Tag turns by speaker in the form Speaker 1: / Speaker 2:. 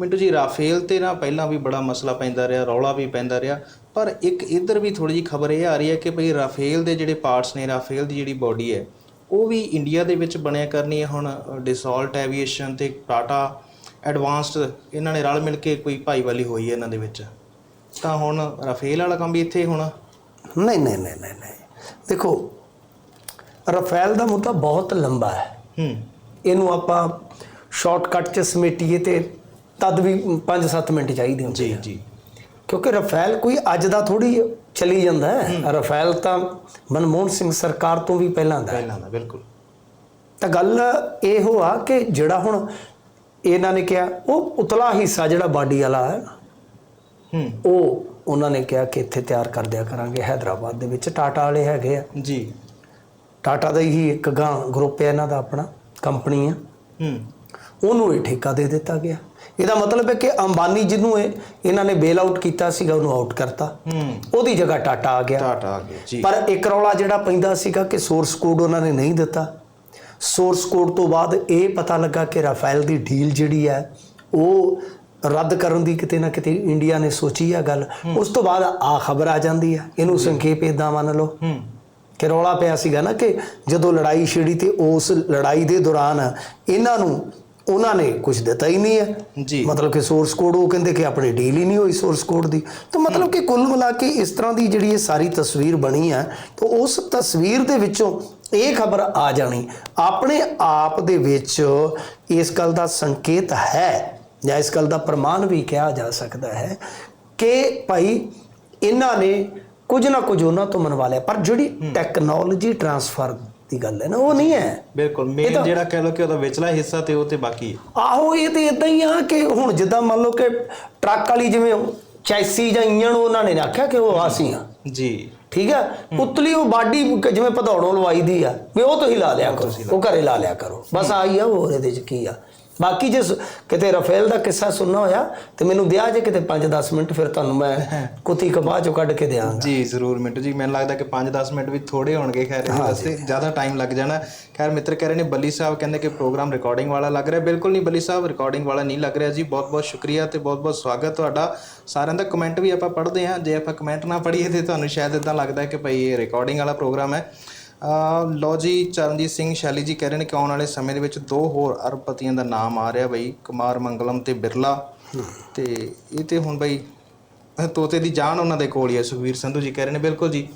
Speaker 1: ਮਿੰਟੂ ਜੀ ਰਾਫੇਲ ਤੇ ਨਾ ਪਹਿਲਾਂ ਵੀ ਬੜਾ ਮਸਲਾ ਪੈਂਦਾ ਰਿਹਾ ਰੌਲਾ ਵੀ ਪੈਂਦਾ ਰਿਹਾ ਪਰ ਇੱਕ ਇੱਧਰ ਵੀ ਥੋੜੀ ਜੀ ਖਬਰ ਇਹ ਆ ਰਹੀ ਹੈ ਕਿ ਭਈ ਰਾਫੇਲ ਦੇ ਜਿਹੜੇ ਪਾਰਟਸ ਨੇ ਰਾਫੇਲ ਦੀ ਜਿਹੜੀ ਬਾਡੀ ਹੈ ਉਹ ਵੀ ਇੰਡੀਆ ਦੇ ਵਿੱਚ ਬਣਿਆ ਕਰਨੀ ਹੈ ਹੁਣ ਡਿਸੋਲਟ ਐਵੀਏਸ਼ਨ ਤੇ ਟਾਟਾ ਐਡਵਾਂਸਡ ਇਹਨਾਂ ਨੇ ਰਲ ਮਿਲ ਕੇ ਕੋਈ ਭਾਈਵਾਲੀ ਹੋਈ ਹੈ ਇਹਨਾਂ ਦੇ ਵਿੱਚ। ਤਾਂ ਹੁਣ ਰਾਫੇਲ ਵਾਲਾ ਕੰਮ ਵੀ ਇੱਥੇ ਹੋਣਾ।
Speaker 2: ਨਹੀਂ ਨਹੀਂ ਨਹੀਂ ਨਹੀਂ ਨਹੀਂ। ਦੇਖੋ ਰਫੇਲ ਦਾ ਮੁੱਦਾ ਬਹੁਤ ਲੰਬਾ ਹੈ।
Speaker 1: ਹੂੰ।
Speaker 2: ਇਹਨੂੰ ਆਪਾਂ ਸ਼ਾਰਟਕਟ ਚ ਸਮੇਟੀਏ ਤੇ ਤਦ ਵੀ 5-7 ਮਿੰਟ ਚਾਹੀਦੇ ਹੁੰਦੇ
Speaker 1: ਜੀ ਜੀ।
Speaker 2: ਕਿਉਂਕਿ ਰਫੈਲ ਕੋਈ ਅੱਜ ਦਾ ਥੋੜੀ ਚਲੀ ਜਾਂਦਾ ਹੈ। ਰਫੈਲ ਤਾਂ ਮਨਮੋਹਨ ਸਿੰਘ ਸਰਕਾਰ ਤੋਂ ਵੀ ਪਹਿਲਾਂ ਦਾ
Speaker 1: ਪਹਿਲਾਂ ਦਾ ਬਿਲਕੁਲ।
Speaker 2: ਤਾਂ ਗੱਲ ਇਹੋ ਆ ਕਿ ਜਿਹੜਾ ਹੁਣ ਇਹਨਾਂ ਨੇ ਕਿਹਾ ਉਹ ਉਤਲਾ ਹਿੱਸਾ ਜਿਹੜਾ ਬਾਡੀ ਵਾਲਾ ਹੈ
Speaker 1: ਹੂੰ।
Speaker 2: ਉਹ ਉਹਨਾਂ ਨੇ ਕਿਹਾ ਕਿ ਇੱਥੇ ਤਿਆਰ ਕਰ ਦਿਆ ਕਰਾਂਗੇ। ਹైదరాబాద్ ਦੇ ਵਿੱਚ ਟਾਟਾ ਵਾਲੇ ਹੈਗੇ ਆ।
Speaker 1: ਜੀ।
Speaker 2: ਟਾਟਾ ਦਾ ਹੀ ਇੱਕ ਗਾਂ ਗਰੁੱਪ ਹੈ ਇਹਨਾਂ ਦਾ ਆਪਣਾ ਕੰਪਨੀ ਆ।
Speaker 1: ਹੂੰ।
Speaker 2: ਉਹਨੂੰ ਇਹ ਠੇਕਾ ਦੇ ਦਿੱਤਾ ਗਿਆ। ਇਹਦਾ ਮਤਲਬ ਹੈ ਕਿ ਅੰਬਾਨੀ ਜਿਹਨੂੰ ਇਹ ਇਹਨਾਂ ਨੇ ਬੇਲ ਆਊਟ ਕੀਤਾ ਸੀਗਾ ਉਹਨੂੰ ਆਊਟ ਕਰਤਾ। ਉਹਦੀ ਜਗ੍ਹਾ ਟਾਟਾ ਆ ਗਿਆ।
Speaker 1: ਟਾਟਾ ਆ ਗਿਆ ਜੀ।
Speaker 2: ਪਰ ਇੱਕ ਰੌਲਾ ਜਿਹੜਾ ਪੈਂਦਾ ਸੀਗਾ ਕਿ ਸੋਰਸ ਕੋਡ ਉਹਨਾਂ ਨੇ ਨਹੀਂ ਦਿੱਤਾ। ਸੋਰਸ ਕੋਡ ਤੋਂ ਬਾਅਦ ਇਹ ਪਤਾ ਲੱਗਾ ਕਿ ਰਾਫੇਲ ਦੀ ਡੀਲ ਜਿਹੜੀ ਹੈ ਉਹ ਰੱਦ ਕਰਨ ਦੀ ਕਿਤੇ ਨਾ ਕਿਤੇ ਇੰਡੀਆ ਨੇ ਸੋਚੀ ਆ ਗੱਲ। ਉਸ ਤੋਂ ਬਾਅਦ ਆ ਖਬਰ ਆ ਜਾਂਦੀ ਹੈ ਇਹਨੂੰ ਸੰਖੇਪ ਇਦਾਂ ਮੰਨ ਲਓ। ਕਿ ਰੌਲਾ ਪਿਆ ਸੀਗਾ ਨਾ ਕਿ ਜਦੋਂ ਲੜਾਈ ਛਿੜੀ ਤੇ ਉਸ ਲੜਾਈ ਦੇ ਦੌਰਾਨ ਇਹਨਾਂ ਨੂੰ ਉਹਨਾਂ ਨੇ ਕੁਝ ਦਿੱਤਾ ਹੀ ਨਹੀਂ ਹੈ।
Speaker 1: ਜੀ।
Speaker 2: ਮਤਲਬ ਕਿ ਸੋਰਸ ਕੋਡ ਉਹ ਕਹਿੰਦੇ ਕਿ ਆਪਣੀ ਡੀਲ ਹੀ ਨਹੀਂ ਹੋਈ ਸੋਰਸ ਕੋਡ ਦੀ। ਤਾਂ ਮਤਲਬ ਕਿ ਕੁੱਲ ਮਿਲਾ ਕੇ ਇਸ ਤਰ੍ਹਾਂ ਦੀ ਜਿਹੜੀ ਇਹ ਸਾਰੀ ਤਸਵੀਰ ਬਣੀ ਹੈ ਤਾਂ ਉਸ ਤਸਵੀਰ ਦੇ ਵਿੱਚੋਂ ਇਹ ਖਬਰ ਆ ਜਾਣੀ। ਆਪਣੇ ਆਪ ਦੇ ਵਿੱਚ ਇਸ ਗੱਲ ਦਾ ਸੰਕੇਤ ਹੈ ਜਾਂ ਇਸ ਗੱਲ ਦਾ ਪ੍ਰਮਾਣ ਵੀ ਕਿਹਾ ਜਾ ਸਕਦਾ ਹੈ ਕਿ ਭਾਈ ਇਹਨਾਂ ਨੇ ਕੁਝ ਨਾ ਕੁਝ ਉਹਨਾਂ ਤੋਂ ਮਨਵਾ ਲਿਆ। ਪਰ ਜਿਹੜੀ ਟੈਕਨੋਲੋਜੀ ਟਰਾਂਸਫਰ ਦੀ ਗੱਲ ਹੈ ਨਾ ਉਹ ਨਹੀਂ ਹੈ।
Speaker 1: ਬਿਲਕੁਲ ਮੇਨ ਜਿਹੜਾ ਕਹਿ ਲੋ ਕਿ ਉਹਦਾ ਵਿਚਲਾ ਹਿੱਸਾ ਤੇ ਉਹ ਤੇ ਬਾਕੀ
Speaker 2: ਆਹੋ ਇਹ ਤੇ ਇਦਾਂ ਹੀ ਆ ਕਿ ਹੁਣ ਜਿੱਦਾਂ ਮੰਨ ਲਓ ਕਿ ਟਰੱਕ ਵਾਲੀ ਜਿਵੇਂ ਚੈਸੀ ਜਾਂ ਇੰਜਣ ਉਹਨਾਂ ਨੇ ਆਖਿਆ ਕਿ ਉਹ ਆਸੀ ਆ
Speaker 1: ਜੀ।
Speaker 2: ਠੀਕ ਹੈ? ਉਤਲੀ ਉਹ ਬਾਡੀ ਜਿਵੇਂ ਪਧੌੜੋਂ ਲਵਾਈ ਦੀ ਆ ਵੀ ਉਹ ਤੁਸੀਂ ਲਾ ਲਿਆ ਕਰੋ ਉਹ ਘਰੇ ਲਾ ਲਿਆ ਕਰੋ। ਬਸ ਆਈ ਆ ਹੋਰ ਇਹਦੇ ਚ ਕੀ ਆ? ਬਾਕੀ ਜੇ ਕਿਤੇ ਰਫੇਲ ਦਾ ਕਿੱਸਾ ਸੁਣਨਾ ਹੋਇਆ ਤੇ ਮੈਨੂੰ ਦਿਆ ਜੇ ਕਿਤੇ 5-10 ਮਿੰਟ ਫਿਰ ਤੁਹਾਨੂੰ ਮੈਂ ਕੁੱਤੀ ਕਬਾਹ ਚੋਂ ਕੱਢ ਕੇ ਦਿਆਂਗਾ।
Speaker 1: ਜੀ ਜ਼ਰੂਰ ਮਿੰਟੂ ਜੀ ਮੈਨੂੰ ਲੱਗਦਾ ਕਿ 5-10 ਮਿੰਟ ਵੀ ਥੋੜੇ ਹੋਣਗੇ ਖੈਰ ਇਹਦੇ ਵਾਸਤੇ ਜ਼ਿਆਦਾ ਟਾਈਮ ਲੱਗ ਜਾਣਾ। ਖੈਰ ਮਿੱਤਰ ਕਹਿ ਰਹੇ ਨੇ ਬੱਲੀ ਸਾਹਿਬ ਕਹਿੰਦੇ ਕਿ ਪ੍ਰੋਗਰਾਮ ਰਿਕਾਰਡਿੰਗ ਵਾਲਾ ਲੱਗ ਰਿਹਾ। ਬਿਲਕੁਲ ਨਹੀਂ ਬੱਲੀ ਸਾਹਿਬ ਰਿਕਾਰਡਿੰਗ ਵਾਲਾ ਨਹੀਂ ਲੱਗ ਰਿਹਾ ਜੀ। ਬਹੁਤ-ਬਹੁਤ ਸ਼ੁਕਰੀਆ ਤੇ ਬਹੁਤ-ਬਹੁਤ ਸਵਾਗਤ ਤੁਹਾਡਾ। ਸਾਰਿਆਂ ਦਾ ਕਮੈਂਟ ਵੀ ਆਪਾਂ ਪੜ੍ਹਦੇ ਹਾਂ। ਜੇ ਆਪਾਂ ਕਮੈਂਟ ਨਾ ਪੜ੍ਹੀਏ ਤੇ ਤੁਹਾਨੂੰ ਸ਼ਾਇਦ ਇਦਾਂ ਲੱਗਦਾ ਕਿ ਭਈ ਇਹ ਰਿਕਾਰਡਿੰਗ ਵਾਲਾ ਪ੍ਰੋਗਰਾਮ ਹੈ। ਲਓ ਜੀ ਚਰਨਜੀਤ ਸਿੰਘ ਸ਼ੈਲੀ ਜੀ ਕਹਿ ਰਹੇ ਨੇ ਕਿ ਆਉਣ ਵਾਲੇ ਸਮੇਂ ਦੇ ਵਿੱਚ ਦੋ ਹੋਰ ਅਰਬਪਤੀਆਂ ਦਾ ਨਾਮ ਆ ਰਿਹਾ ਬਈ ਕੁਮਾਰ ਮੰਗਲਮ ਤੇ ਬਿਰਲਾ। ਤੇ ਇਹ ਤੇ ਹੁਣ ਬਈ ਤੋਤੇ ਦੀ ਜਾਨ ਉਹਨਾਂ ਦੇ ਕੋਲ ਹੀ ਹੈ ਸੁਖਵੀਰ ਸੰਧੂ ਜੀ ਕਹਿ ਰਹੇ ਨੇ ਬਿਲਕੁਲ ਜੀ।